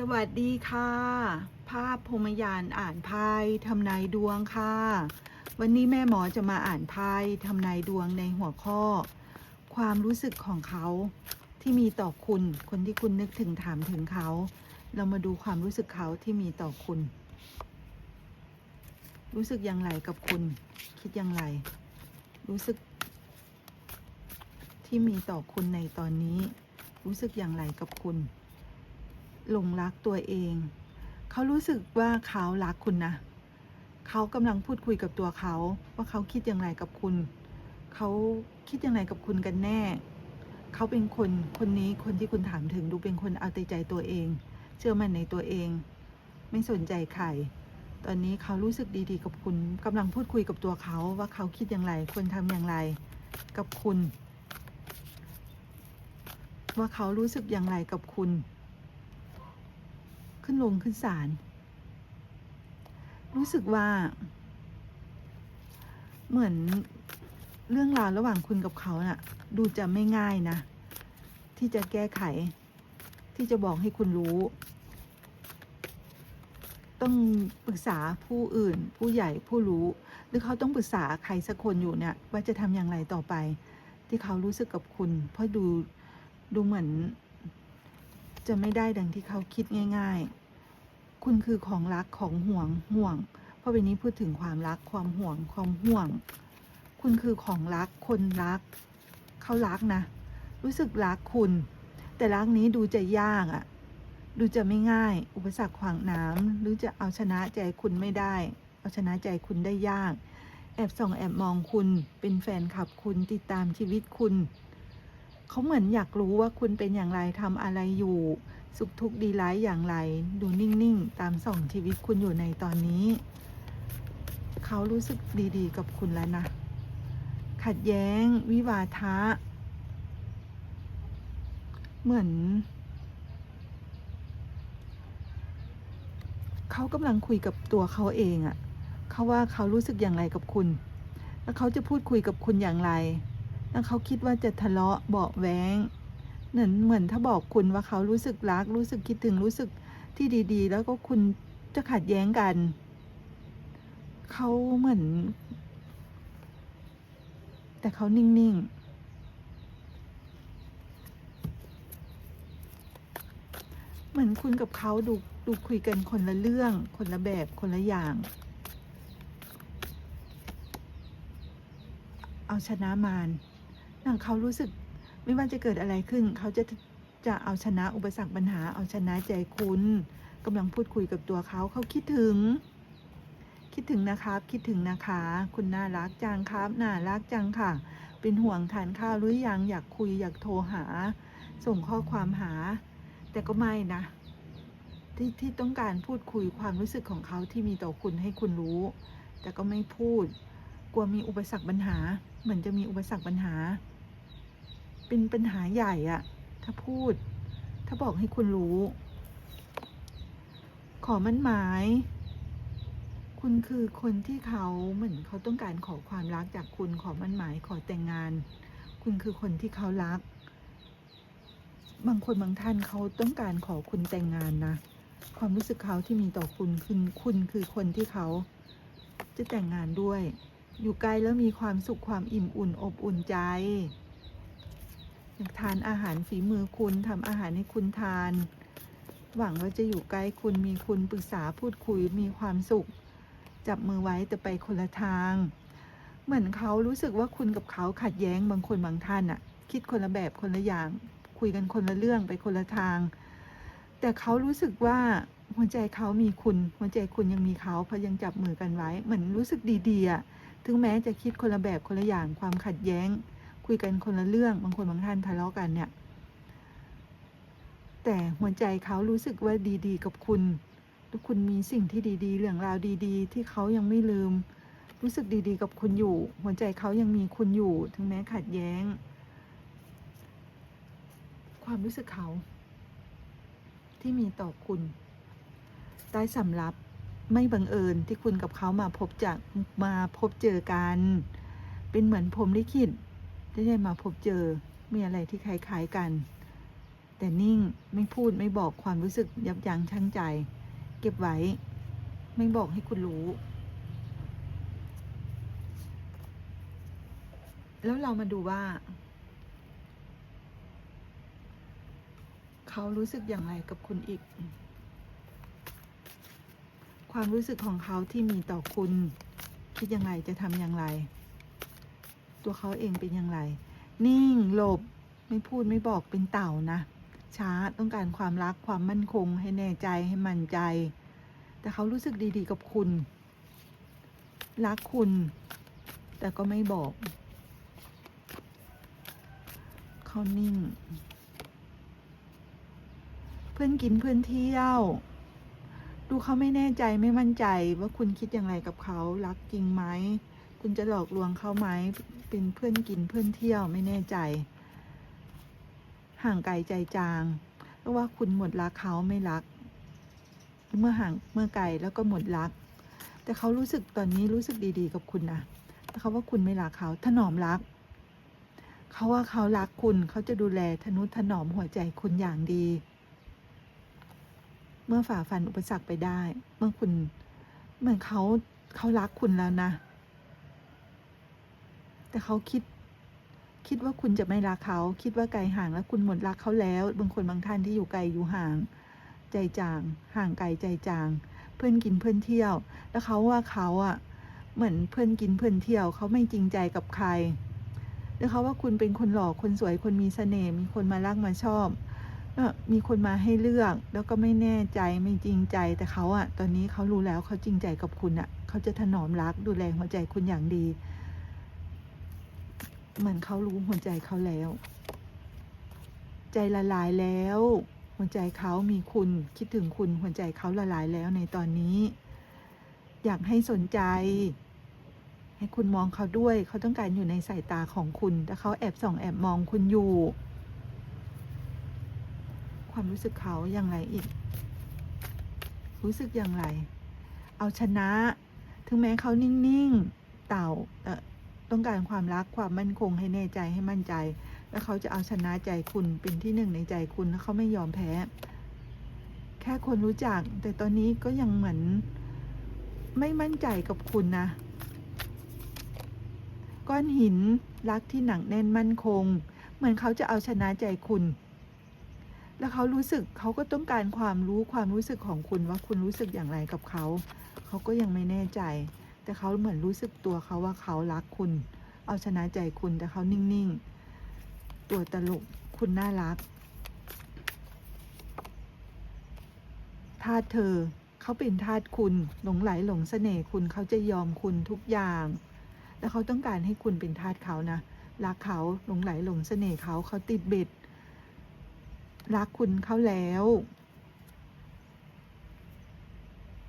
สวัสดีค่ะ ภาพพรหมยานอ่านไพ่ทำนายดวงค่ะ วันนี้แม่หมอจะมาอ่านไพ่ทำนายดวงในหัวข้อ ความรู้สึกของเขาที่มีต่อคุณ คนที่คุณนึกถึงถามถึงเขา เรามาดูความรู้สึกเขาที่มีต่อคุณ รู้สึกอย่างไรกับคุณ คิดอย่างไร รู้สึก ที่มีต่อคุณในตอนนี้ รู้สึกอย่างไรกับคุณ หลงรักตัวเอง เขารู้สึกว่าเขารักคุณนะ เขากำลังพูดคุยกับตัวเขา ว่าเขาคิดอย่างไรกับคุณ เขาคิดอย่างไรกับคุณกันแน่ เขาเป็นคนคนนี้คนที่คุณถามถึงดูเป็นคนเอาแต่ใจตัวเอง เชื่อมั่นในตัวเอง ไม่สนใจใครตอนนี้เขารู้สึกดีๆ กับคุณกำลังพูดคุยกับตัวเขาว่าเขาคิดอย่างไรควรทำอย่างไรกับคุณ ว่าเขารู้สึกอย่างไรกับคุณ ขึ้นลงขึ้นศาลรู้สึกว่า เหมือนเรื่องราวระหว่างคุณกับเขาน่ะ ดูจะไม่ง่ายนะ ที่จะแก้ไข ที่จะบอกให้คุณรู้ ต้องปรึกษาผู้อื่น ผู้ใหญ่ผู้รู้ หรือเขาต้องปรึกษาใครสักคนอยู่เนี่ย ว่าจะทำอย่างไรต่อไป ที่เขารู้สึกกับคุณ เพราะดูดูเหมือน จะไม่ได้ดังที่เขาคิดง่าย ๆ คุณคือของรักของห่วงห่วง เพราะวันนี้พูดถึงความรักความห่วงความห่วง คุณคือของรักคนรัก เขารักนะ รู้สึกรักคุณ แต่รักนี้ดูจะยากอะ่ะ ดูจะไม่ง่าย อุปสรรคขวางน้ำหรือจะเอาชนะใจคุณไม่ได้ เอาชนะใจคุณได้ยาก แอบส่องแอบมองคุณ เป็นแฟนคลับคุณติดตามชีวิตคุณ เขาเหมือนอยากรู้ว่าคุณเป็นอย่างไรทำอะไรอยู่ สุขทุกข์ดีร้ายอย่างไร ดูนิ่งๆ ตามส่องชีวิตคุณอยู่ในตอนนี้ เขารู้สึกดีๆ กับคุณแล้วนะ ขัดแย้ง วิวาทะ เหมือน เขากำลังคุยกับตัวเขาเองอะเขาว่าเขารู้สึกอย่างไรกับคุณ แล้วเขาจะพูดคุยกับคุณอย่างไร แล้วเขาคิดว่าจะทะเลาะเบาะแว้งเหมือนเหมือนถ้าบอกคุณว่าเขารู้สึกรัก รู้สึกคิดถึงรู้สึกที่ดีๆ แล้วก็คุณจะขัดแย้งกัน เขาเหมือน แต่เขานิ่งๆเหมือนคุณกับเขาดูดูคุยกันคนละเรื่อง คนละแบบคนละอย่าง เอาชนะมารหนัง เขารู้สึกไม่ว่าจะเกิดอะไรขึ้น เขาจะจะเอาชนะอุปสรรคปัญหา เอาชนะใจคุณกำลังพูดคุยกับตัวเขาเขาคิดถึง คิดถึงนะครับ คิดถึงนะคะ คุณน่ารักจังครับน่ารักจังค่ะ เป็นห่วงทานข้าวหรือยังอยากคุยอยากโทรหา ส่งข้อความหา แต่ก็ไม่นะ ที่ที่ต้องการพูดคุยความรู้สึกของเขาที่มีต่อคุณให้คุณรู้ แต่ก็ไม่พูด กลัวมีอุปสรรคปัญหา เหมือนจะมีอุปสรรคปัญหา เป็นปัญหาใหญ่อะถ้าพูด ถ้าบอกให้คุณรู้ ขอมั่นหมาย คุณคือคนที่เขาเหมือนเขาต้องการขอความรักจากคุณขอมั่นหมาย ขอแต่งงาน คุณคือคนที่เขารัก บางคนบางท่านเขาต้องการขอคุณแต่งงานนะความรู้สึกเขาที่มีต่อคุณคือคุณคือคนที่เขาจะแต่งงานด้วย อยู่ไกลแล้วมีความสุขความอิ่มอุ่นอบอุ่นใจ อยากทานอาหารฝีมือคุณทำอาหารให้คุณทาน หวังว่าจะอยู่ใกล้คุณมีคุณปรึกษาพูดคุยมีความสุข จับมือไว้แต่ไปคนละทาง เหมือนเขารู้สึกว่าคุณกับเขาขัดแย้งบางคนบางท่านอะคิดคนละแบบคนละอย่าง คุยกันคนละเรื่องไปคนละทาง แต่เขารู้สึกว่าหัวใจเขามีคุณ หัวใจคุณยังมีเขาเพราะยังจับมือกันไว้ เหมือนรู้สึกดีๆอะถึงแม้จะคิดคนละแบบคนละอย่างความขัดแย้ง คุยกันคนละเรื่องบางคนบางท่านทะเลาะกันเนี่ย แต่หัวใจเขารู้สึกว่าดีๆ กับคุณแล้วคุณมีสิ่งที่ดีๆ เรื่องราวดี ๆ ที่เขายังไม่ลืม รู้สึกดีๆ กับคุณอยู่ หัวใจเขายังมีคุณอยู่ ถึงแม้ขัดแย้ง ความรู้สึกเขาที่มีต่อคุณใต้สำรับไม่บังเอิญที่คุณกับเขามาพบจากมาพบเจอกัน เป็นเหมือนผมลิขิต ได้มาพบเจอมีอะไรที่คล้ายๆกัน แต่นิ่งไม่พูดไม่บอกความรู้สึกยับยั้งชั่งใจ เก็บไว้ ไม่บอกให้คุณรู้ แล้วเรามาดูว่า เขารู้สึกอย่างไรกับคุณอีก ความรู้สึกของเขาที่มีต่อคุณ คิดอย่างไรจะทำอย่างไร ตัวเขาเองเป็นอย่างไร นิ่งหลบไม่พูดไม่บอกเป็นเต่านะ ช้าต้องการความรักความมั่นคง ให้แน่ใจให้มั่นใจ แต่เขารู้สึกดีๆกับคุณ รักคุณ แต่ก็ไม่บอก เขานิ่ง เพื่อนกินเพื่อนเที่ยวดูเขาไม่แน่ใจไม่มั่นใจว่าคุณคิดอย่างไรกับเขารักจริงไหม คุณจะหลอกลวงเขาไหมเป็นเพื่อนกินเพื่อนเที่ยวไม่แน่ใจ ห่างไกลใจจางเพราะว่าคุณหมดรักเขาไม่รัก เมื่อห่างเมื่อไกลแล้วก็หมดรัก แต่เขารู้สึกตอนนี้รู้สึกดีๆ กับคุณนะแต่เขาว่าคุณไม่รักเขาถนอมรัก เขาว่าเขารักคุณเขาจะดูแลทนุถนอมหัวใจคุณอย่างดี เมื่อฝ่าฟันอุปสรรคไปได้ เมื่อคุณเหมือนเขาเขารักคุณแล้วนะ แต่เขาคิด คิดว่าคุณจะไม่รักเขา คิดว่าไกลห่างแล้วคุณหมดรักเขาแล้ว บางคนบางท่านที่อยู่ไกลอยู่ห่าง ใจจาง ห่างไกลใจจาง เพื่อนกินเพื่อนเที่ยว แล้วเขาว่าเขาอะ เหมือนเพื่อนกินเพื่อนเที่ยว เขาไม่จริงใจกับใครแล้วเขาว่าคุณเป็นคนหล่อคนสวยคนมีเสน่ห์มีคนมารักมาชอบมีคนมาให้เลือกแล้วก็ไม่แน่ใจไม่จริงใจแต่เขาอะตอนนี้เขารู้แล้วเขาจริงใจกับคุณอะเขาจะถนอมรักดูแลหัวใจคุณอย่างดี เหมือนเขารู้หัวใจเขาแล้ว ใจละลายแล้ว หัวใจเขามีคุณคิดถึงคุณหัวใจเขาละลายแล้วในตอนนี้ อยากให้สนใจ ให้คุณมองเขาด้วย เขาต้องการอยู่ในสายตาของคุณ แต่เขาแอบส่องแอบมองคุณอยู่ ความรู้สึกเขาอย่างไรอีก รู้สึกอย่างไร เอาชนะ ถึงแม้เขานิ่งๆ เต่าเอ่อ ต้องการความรักความมั่นคงให้แน่ใจให้มั่นใจ แล้วเขาจะเอาชนะใจคุณเป็นที่หนึ่งในใจคุณแล้วเขาไม่ยอมแพ้ แค่คนรู้จัก แต่ตอนนี้ก็ยังเหมือนไม่มั่นใจกับคุณนะ ก้อนหินรักที่หนักแน่นมั่นคง เหมือนเขาจะเอาชนะใจคุณ แล้วเขารู้สึกเขาก็ต้องการความรู้ความรู้สึกของคุณว่าคุณรู้สึกอย่างไรกับเขา เขาก็ยังไม่แน่ใจ แต่เขาเหมือนรู้สึกตัวเขาว่าเขารักคุณ เอาชนะใจคุณแต่เขานิ่งๆ ตัวตลกคุณน่ารักทาเธอเขาเป็นทาสคุณหลงไหลหลงเสน่ห์คุณเขาจะยอมคุณทุกอย่าง แล้วเขาต้องการให้คุณเป็นทาสเขานะรักเขาหลงไหลหลงเสน่ห์เขาเขาติดเบ็ดรักคุณเขาแล้ว